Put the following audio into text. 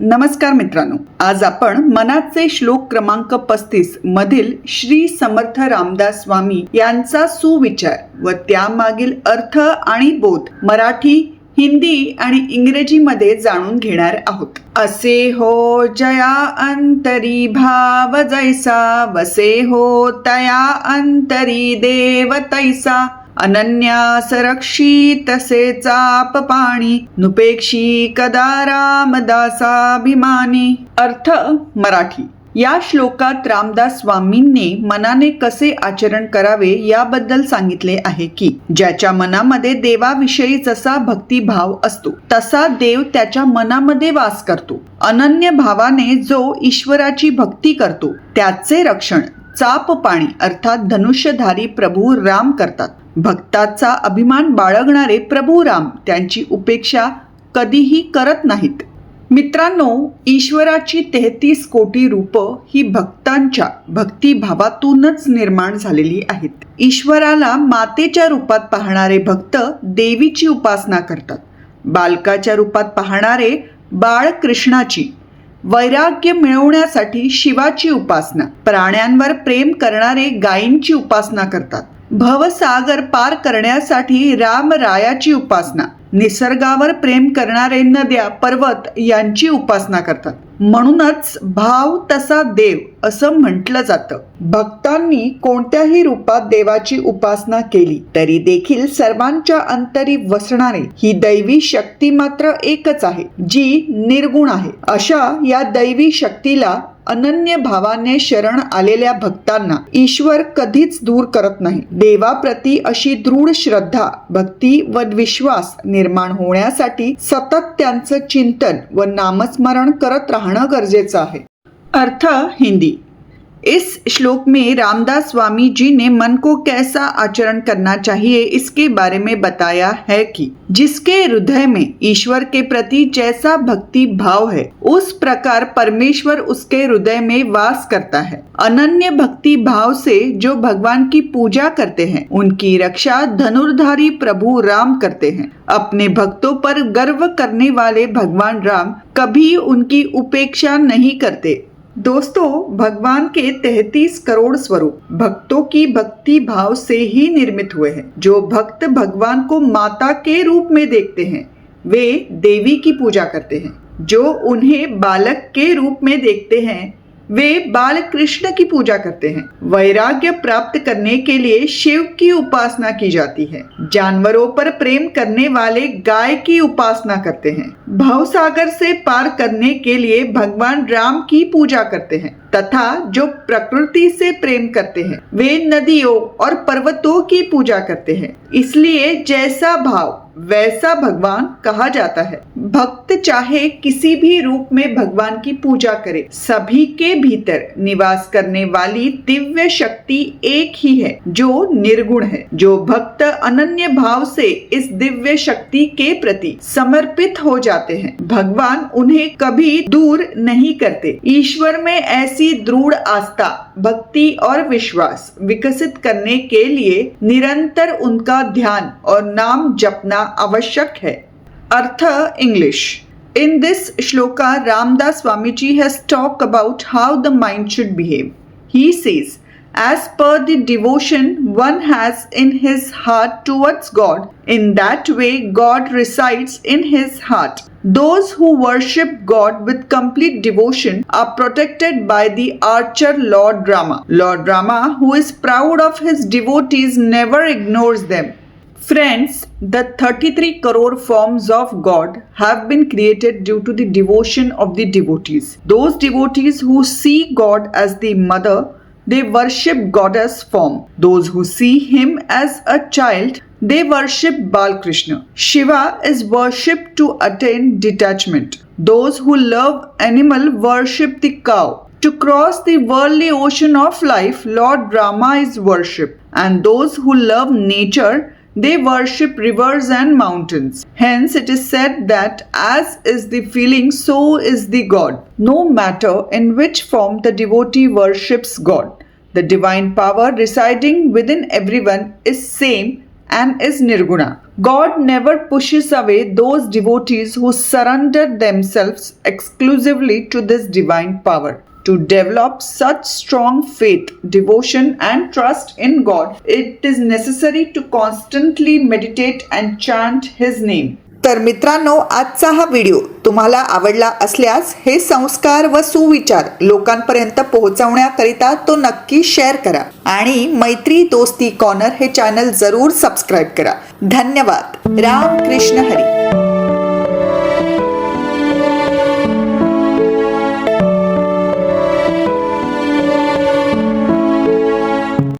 नमस्कार मित्रांनो आज आपण मनाचे श्लोक क्रमांक पस्तीस मधील श्री समर्थ रामदास स्वामी यांचा सुविचार व त्यामागील अर्थ आणि बोध मराठी हिंदी आणि इंग्रजीमध्ये जाणून घेणार आहोत. असे हो जया अंतरी भाव जैसा वसे हो तया अंतरी देव तैसा. अनन्या रक्षी तसे चाप पाणी नुपेक्षी कदा रामदासाभिमानी अर्थ मराठी। या श्लोकात रामदास स्वामींनी मनाने कसे आचरण करावे याबद्दल सांगितले आहे की ज्याच्या मनामध्ये देवाविषयी जसा भक्तिभाव असतो तसा देव त्याच्या मनामध्ये वास करतो. अनन्य भावाने जो ईश्वराची भक्ती करतो त्याचे रक्षण चाप पाणी अर्थात धनुष्यधारी प्रभू राम करतात. भक्ताचा अभिमान बाळगणारे प्रभू राम त्यांची उपेक्षा कधीही करत नाहीत. मित्रांनो ईश्वराची तेहतीस कोटी रूप ही भक्तांच्या भक्तिभावातूनच निर्माण झालेली आहेत. ईश्वराला मातेच्या रूपात पाहणारे भक्त देवीची उपासना करतात. बालकाच्या रूपात पाहणारे बाळ कृष्णाची वैराग्य मिळवण्यासाठी शिवाची उपासना. प्राण्यांवर प्रेम करणारे गायींची उपासना करतात. भवसागर पार करण्यासाठी रामरायाची उपासना. निसर्गावर प्रेम करणारे नद्या पर्वत यांची उपासना करतात. म्हणूनच भाव तसा देव असं म्हटलं जातं. भक्तांनी कोणत्याही रूपात देवाची उपासना केली तरी देखील सर्वांच्या अंतरी वसणारे ही दैवी शक्ती मात्र एकच आहे जी निर्गुण आहे. अशा या दैवी शक्तीला अनन्य भावाने शरण आलेल्या भक्तांना ईश्वर कधीच दूर करत नाही. देवाप्रती अशी दृढ श्रद्धा भक्ती व विश्वास निर्माण होण्यासाठी सतत त्यांचं चिंतन व नामस्मरण करत राहणं गरजेचं आहे. अर्थ हिंदी. इस श्लोक में रामदास स्वामी जी ने मन को कैसा आचरण करना चाहिए इसके बारे में बताया है कि जिसके हृदय में ईश्वर के प्रति जैसा भक्ति भाव है, उस प्रकार परमेश्वर उसके हृदय में वास करता है। अनन्य भक्ति भाव से जो भगवान की पूजा करते हैं, उनकी रक्षा धनुर्धारी प्रभु राम करते हैं। अपने भक्तों पर गर्व करने वाले भगवान राम कभी उनकी उपेक्षा नहीं करते। दोस्तों, भगवान के तैतीस करोड़ स्वरूप भक्तों की भक्ति भाव से ही निर्मित हुए हैं। जो भक्त भगवान को माता के रूप में देखते हैं, वे देवी की पूजा करते हैं। जो उन्हें बालक के रूप में देखते हैं वे बाल कृष्ण की पूजा करते हैं। वैराग्य प्राप्त करने के लिए शिव की उपासना की जाती है। जानवरों पर प्रेम करने वाले गाय की उपासना करते हैं। भवसागर से पार करने के लिए भगवान राम की पूजा करते हैं तथा जो प्रकृति से प्रेम करते हैं, वे नदियों और पर्वतों की पूजा करते हैं। इसलिए जैसा भाव वैसा भगवान कहा जाता है। भक्त चाहे किसी भी रूप में भगवान की पूजा करे, सभी के भीतर निवास करने वाली दिव्य शक्ति एक ही है, जो निर्गुण है, जो भक्त अनन्य भाव से इस दिव्य शक्ति के प्रति समर्पित हो जाते हैं। भगवान उन्हें कभी दूर नहीं करते। ईश्वर में ऐसी दृढ़ आस्था, भक्ति और विश्वास विकसित करने के लिए निरंतर उनका ध्यान और नाम जपना आवश्यक है अर्थ English In this shloka, Ramdas Swamiji has talked about how the mind should behave. He says, as per the devotion one has in his heart towards God, in that way God resides in his heart. Those who worship God with complete devotion are protected by the archer Lord Rama. Lord Rama, who is proud of his devotees, never ignores them. Friends, the 33 crore forms of God have been created due to the devotion of the devotees. Those devotees who see God as the mother, they worship goddess form. Those who see him as a child, they worship Bal Krishna. Shiva is worshipped to attain detachment. Those who love animal worship the cow. To cross the worldly ocean of life, Lord Rama is worshipped. And those who love nature, they worship rivers and mountains. Hence, it is said that as is the feeling, so is the God. No matter in which form the devotee worships God, the divine power residing within everyone is same and is Nirguna. God never pushes away those devotees who surrender themselves exclusively to this divine power. To develop such strong faith, devotion, and trust in God, it is necessary to constantly meditate and chant His name. तर मित्रांनो आजचा हा video तुम्हाला आवडला असल्यास हे संस्कार व सुविचार लोकांपर्यंत पोहोचवण्याकरिता तो नक्की शेअर करा. आणि मैत्री दोस्ती कॉर्नर हे चॅनल जरूर सबस्क्राईब करा. धन्यवाद. राम कृष्ण हरी.